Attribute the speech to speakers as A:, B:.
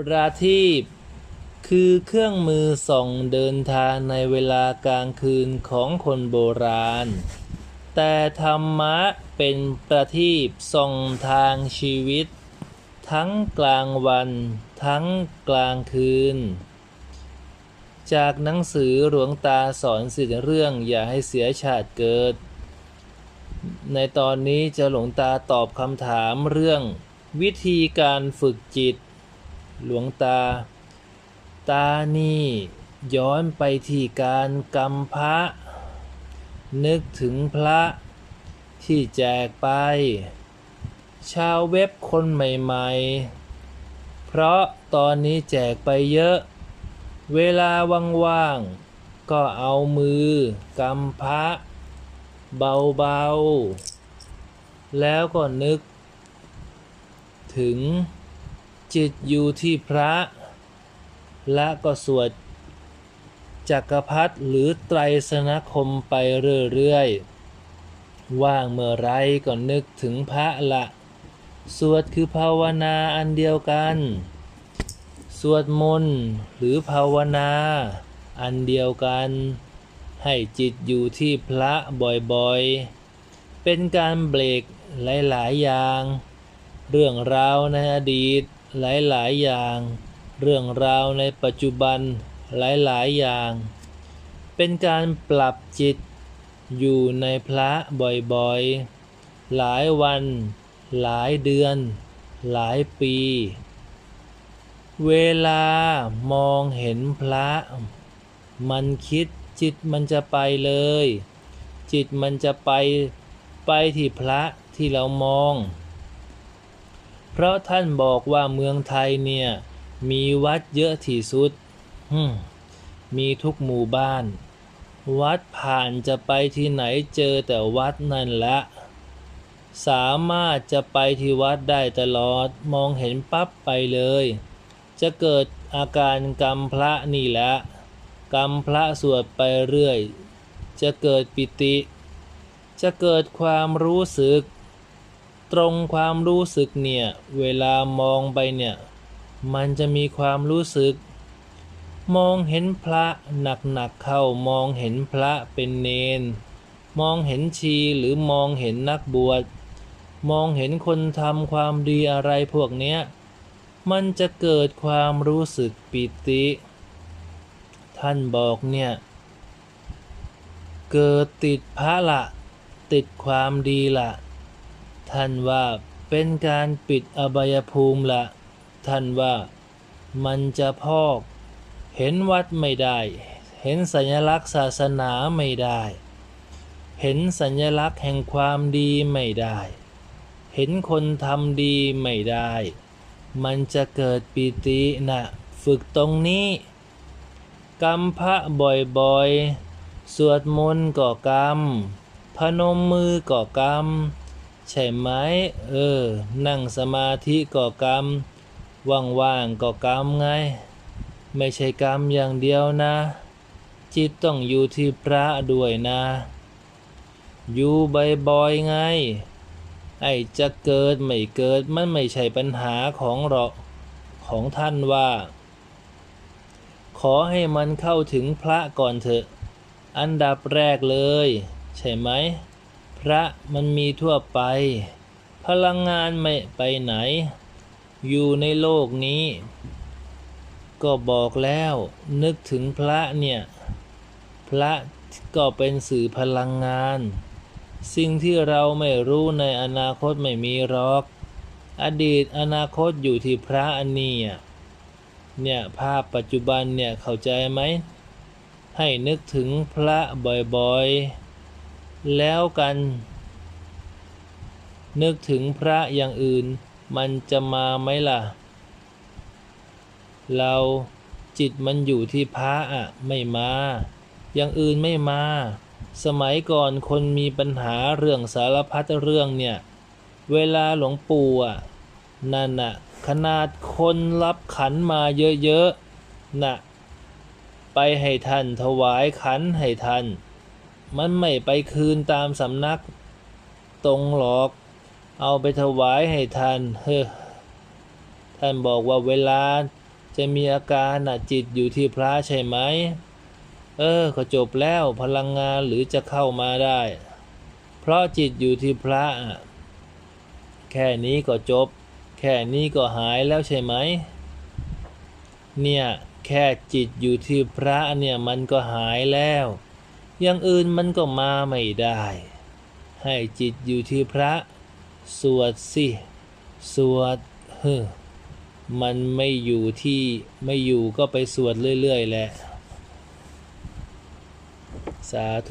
A: ประทีปคือเครื่องมือส่องเดินทางในเวลากลางคืนของคนโบราณ แต่ธรรมะเป็นประทีปส่องทางชีวิต ทั้งกลางวัน ทั้งกลางคืน จากหนังสือหลวงตาสอนสิทธิเรื่องอย่าให้เสียชาติเกิด ในตอนนี้จะหลวงตาตอบคำถามเรื่อง วิธีการฝึกจิต หลวงตา ตานี่ย้อนไปที่การกำพระ นึกถึงพระที่แจกไป ชาวเว็บคนใหม่ๆ เพราะตอนนี้แจกไปเยอะ เวลาว่างๆ ก็เอามือกำพระ เบาๆ แล้วก็นึกถึง จิตอยู่ที่พระ และก็สวดจักรพรรดิหรือไตรสนคมไปเรื่อยๆ ว่างเมื่อไรก็นึกถึงพระละสวดคือภาวนาอันเดียวกัน สวดมนต์หรือภาวนาอันเดียวกัน ให้จิตอยู่ที่พระบ่อยๆ เป็นการเบรกหลายๆอย่าง เรื่องราวในอดีต หลายๆ อย่าง เรื่องราวในปัจจุบันหลายๆ อย่าง เป็นการปรับจิต อยู่ในพระบ่อยๆ หลายวัน หลายเดือน หลายปี เวลามองเห็นพระ มันคิดจิตมันจะไปเลย จิตมันจะไปไปที่พระที่เรามอง เพราะท่านบอกว่าเมืองไทยเนี่ย มีวัดเยอะที่สุดมมีทุกหมู่บ้าน วัดผ่านจะไปที่ไหนเจอแต่วัดนั่นแหละ สามารถจะไปที่วัดได้ตลอดมองเห็นปั๊บไปเลย จะเกิดอาการกรรมพระนี่แหละกรรมพระสวดไปเรื่อย จะเกิดปิติ จะเกิดความรู้สึก ตรงความรู้สึกเนี่ย เวลามองไปเนี่ย มันจะมีความรู้สึก มองเห็นพระหนักๆเข้ามองเห็นพระเป็นเนน มองเห็นชีหรือมองเห็นนักบวช มองเห็นคนทำความดีอะไรพวกเนี้ย มันจะเกิดความรู้สึกปิติ ท่านบอกเนี่ย เกิดติดพระละ ติดความดีละ ท่านว่าเป็นการปิดอบายภูมิละ ท่านว่ามันจะพอก เห็นวัดไม่ได้ เห็นสัญลักษณ์ศาสนาไม่ได้ เห็นสัญลักษณ์แห่งความดีไม่ได้ เห็นคนทำดีไม่ได้ มันจะเกิดปิตินะฝึกตรงนี้กรรมพระบ่อยๆ สวดมนต์ก็กรรม พนมมือก็กรรม ใช่ไหมเออ นั่งสมาธิก็กรรม ว่างๆก็กรรมไง ไม่ใช่กรรมอย่างเดียวนะ จิตต้องอยู่ที่พระด้วยนะ อยู่บ่อยๆไง ไอ้จะเกิดไม่เกิดมันไม่ใช่ปัญหาของหรอกของท่านว่า ขอให้มันเข้าถึงพระก่อนเถอะ อันดับแรกเลย ใช่ไหม ระมันมีทั่วไป พลังงานไม่ไปไหน อยู่ในโลกนี้ ก็บอกแล้วนึกถึงพระเนี่ย พระก็เป็นสื่อพลังงาน สิ่งที่เราไม่รู้ในอนาคตไม่มีหรอก อดีตอนาคตอยู่ที่พระอันนี้เนี่ยภาพปัจจุบันเนี่ยเข้าใจไหม ให้นึกถึงพระบ่อยๆ แล้วกัน นึกถึงพระอย่างอื่น มันจะมาไหมล่ะ เราจิตมันอยู่ที่พระอะไม่มา อย่างอื่นไม่มา สมัยก่อนคนมีปัญหาเรื่องสารพัดเรื่องเนี่ย เวลาหลวงปู่อะนั่นน่ะขนาดคนรับขันมาเยอะๆน่ะไปให้ท่านถวายขันให้ท่าน มันไม่ไปคืนตามสำนักตรงหรอก เอาไปถวายให้ท่านเฮ้อท่านบอกว่าเวลาจะมีอาการหน่ะจิตอยู่ที่พระใช่ไหม เออก็จบแล้วพลังงานหรือจะเข้ามาได้ เพราะจิตอยู่ที่พระอะแค่นี้ก็จบ แค่นี้ก็หายแล้วใช่ไหม เนี่ย แค่จิตอยู่ที่พระเนี่ยมันก็หายแล้ว อย่างอื่นมันก็มาไม่ได้ ให้จิตอยู่ที่พระ สวดสิ สวดเฮ้อมันไม่อยู่ที่ไม่อยู่ก็ไปสวดเรื่อย ๆ แหละ สาธุ